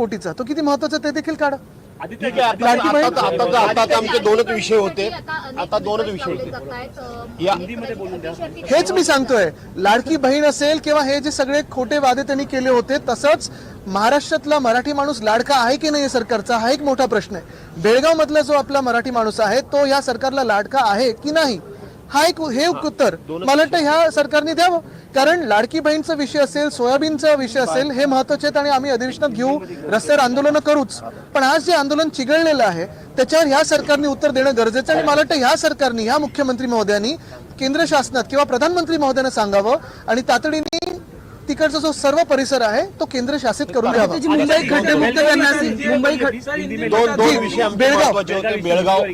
लाडकीचा तो किती महत्त्वाचा ते देखील काढा. ठीक आहे आता लाडकी बहीण- आता आता आता आता आता आमचे दोनच विषय होते. आता दोनच विषय होते. या हेच मी सांगतोय. लाडकी बहीण असेल किंवा हे जे सगळे खोटे वादे त्यांनी केले होते तसंच महाराष्ट्रातला मराठी माणूस लाडका आहे की नाही या सरकारचा हा एक मोठा प्रश्न आहे. बेळगाव मधला जो आपला मराठी माणूस आहे तो या सरकारला लाडका आहे की नाही? हा एक हे एक उत्तर. मला वाटतं ह्या सरकारने द्यावं. कारण लाडकी बहीणचा विषय असेल सोयाबीनचा विषय असेल हे महत्त्वाचे आहेत आणि आम्ही अधिवेशनात घेऊ. रस्त्यावर आंदोलनं करूच. पण आज जे आंदोलन चिघळलेलं आहे त्याच्यावर ह्या सरकारने उत्तर देणं गरजेचं आहे आणि मला वाटतं ह्या सरकारने ह्या मुख्यमंत्री महोदयांनी केंद्र शासनात किंवा प्रधानमंत्री महोदयांना सांगावं आणि तातडीने तिकडचा जो सर्व परिसर आहे तो केंद्र शासित करून द्यावा. मुंबई खड्डेमुक्त करण्यासाठी मुंबई खड्डे दोन दोन विषय आमचे बेळगाव. बेळगाव